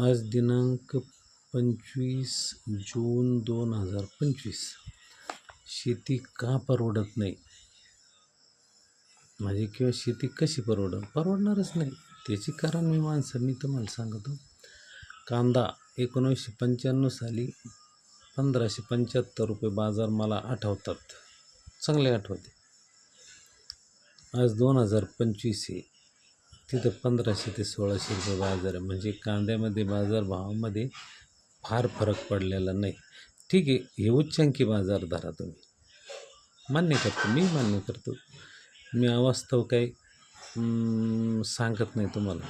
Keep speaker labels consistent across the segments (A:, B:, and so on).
A: आज दिनांक पंचवीस जून दोन हजार पंचवीस. शेती का परवडत नाही? माझी किंवा शेती कशी परवडत परवडणारच नाही. त्याची कारण मी माणसं मी तुम्हाला सांगतो. कांदा एकोणीसशे पंच्याण्णव साली पंधराशे पंच्याहत्तर रुपये बाजार मला आठवतात. चांगले आठवते. आज दोन हजार पंचवीस आहे. तिथं पंधराशे ते सोळाशे रुपये बाजार आहे. म्हणजे कांद्यामध्ये बाजारभावामध्ये फार फरक पडलेला नाही. ठीक आहे हे उच्चांकी बाजार धरा तुम्ही. मान्य करतो मी मान्य करतो. मी अवास्तव काही सांगत नाही तुम्हाला.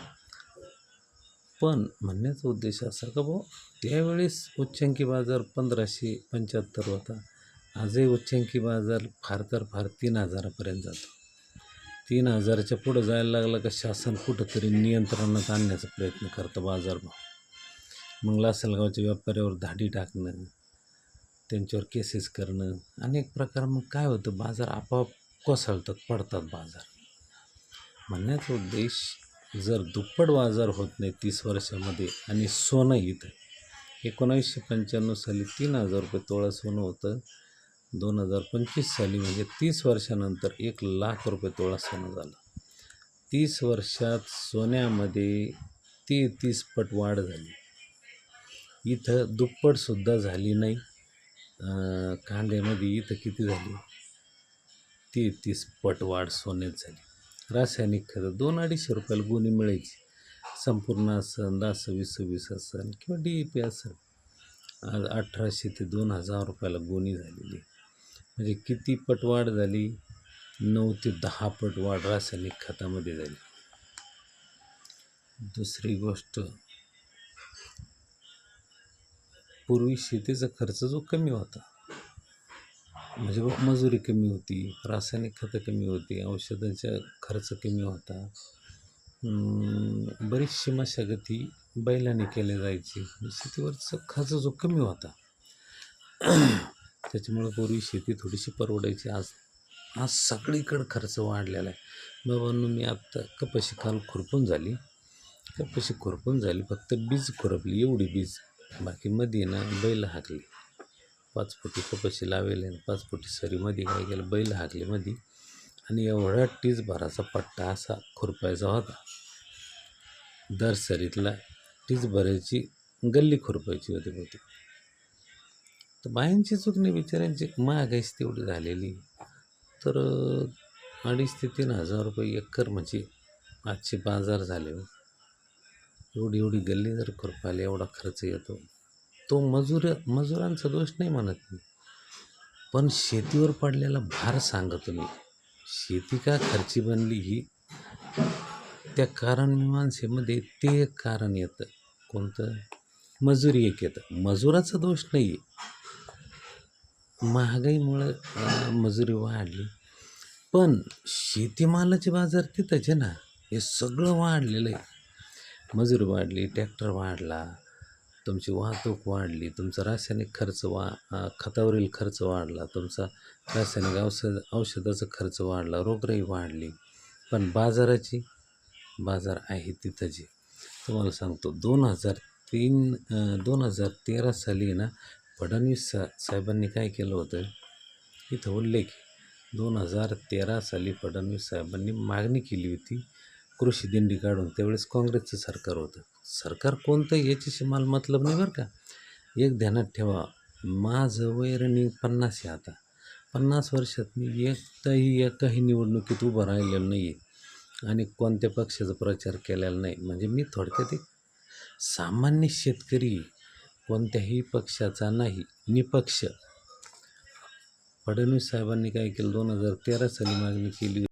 A: पण म्हणण्याचा उद्देश असा का भाऊ त्यावेळेस उच्चांकी बाजार पंधराशे पंच्याहत्तर होता. आजही उच्चांकी बाजार फार तर फार तीन हजारापर्यंत जातो. तीन हजाराच्या पुढं जायला लागला का शासन कुठंतरी नियंत्रणात आणण्याचा प्रयत्न करतं बाजारभाव. मग लासलगावच्या व्यापाऱ्यावर धाडी टाकणं त्यांच्यावर केसेस करणं अनेक प्रकार. मग काय होतं बाजार आपोआप कोसळतात पडतात बाजार. म्हणण्याचा उद्देश जर दुप्पट बाजार होत नाही तीस वर्षामध्ये आणि सोनं इथं एकोणावीसशे पंच्याण्णव साली तीन हजार रुपये तोळा सोनं होतं. दोन हजार पंचवीस साली म्हणजे तीस वर्षानंतर एक लाख रुपये तोळा सोनं झालं. तीस वर्षात सोन्यामध्ये ती तीस पट वाढ झाली. इथं दुप्पटसुद्धा झाली नाही. कांद्यामध्ये इथं किती झाली? ती तीस पट वाढ सोन्यात झाली. रासायनिक खतं दोन अडीचशे रुपयाला गुणी मिळायची. संपूर्ण असन दहा सव्वीस सव्वीस असन किंवा डी ई पी असन आज अठराशे ते दोन हजार रुपयाला गुणी झालेली म्हणजे किती पट वाढ झाली? नऊ ते दहा पट वाढ रासायनिक खतामध्ये झाली. दुसरी गोष्ट पूर्वी शेतीचा खर्च जो कमी होता म्हणजे बघ मजुरी कमी होती रासायनिक खतं कमी होती औषधांचा खर्च कमी होता. बरीचशी मशागती बैलाने केल्या जायची. शेतीवरचा खर्च जो कमी होता त्याच्यामुळं पूर्वी शेती थोडीशी परवडायची. आज आज सगळीकडं खर्च वाढलेला आहे. बाबांनो मी आत्ता कपाशी काल खुरपून झाली. कपाशी खुरपून झाली. फक्त बीज खुरपली एवढी बीज. बाकी मध्ये ना बैल हाकली. पाच फुटी कपाशी लावेले आणि पाच फुटी सरीमध्ये काय केलं बैल हाकले मध्ये आणि एवढा टीज भराचा पट्टा असा खुरपायचा होता. दर सरीतला टीज भरायची गल्ली खुरपायची होती बहुतेक. तर बायांची चूक नाही बिचाऱ्यांची महागाईच तेवढी झालेली. तर अडीच ते तीन हजार रुपये एकर म्हणजे आजचे बाजार झाले हो. एवढी एवढी गल्ली जर खुरपायला एवढा खर्च येतो. तो मजूर मजुरांचा दोष नाही म्हणत मी. पण शेतीवर पडलेला भार सांगतो मी. शेती का खर्ची बनली ही? त्या कारण मीमांसेमध्ये ते एक कारण येतं. कोणतं? मजुरी एक येतं. मजुराचा दोष नाही आहे महागाईमुळं मजुरी वाढली. पण शेतीमालाचे बाजार तिथंच आहे ना हे सगळं वाढलेलं आहे. मजुरी वाढली ट्रॅक्टर वाढला तुमची वाहतूक वाढली तुमचा रासायनिक खर्च वा खतावरील खर्च वाढला तुमचा रासायनिक औषध औषधाचा खर्च वाढला रोगराई वाढली. पण बाजाराची बाजार आहे तिथं तुम्हाला सांगतो दोन हजार तीन दोन हजार तेरा साली ना फडणवीस सा साहेबांनी काय केलं होतं? इथं उल्लेख. दोन हजार तेरा साली फडणवीस साहेबांनी मागणी केली होती कृषी दिंडी काढून. त्यावेळेस काँग्रेसचं सरकार होतं. सरकार कोणतं याच्याशी मला मतलब नाही बरं का? एक ध्यानात ठेवा. माझं वय रनिंग पन्नास आहे आता. पन्नास वर्षात मी एकदाही एकाही निवडणुकीत उभं राहिलेलं नाही आहे आणि कोणत्या पक्षाचा प्रचार केलेला नाही. म्हणजे मी थोडक्यात एक सामान्य शेतकरी कोणत्याही पक्षाचा नाही निपक्ष. फडणवीस साहेबांनी काय केलं? दोन हजार तेरा साली मागणी केली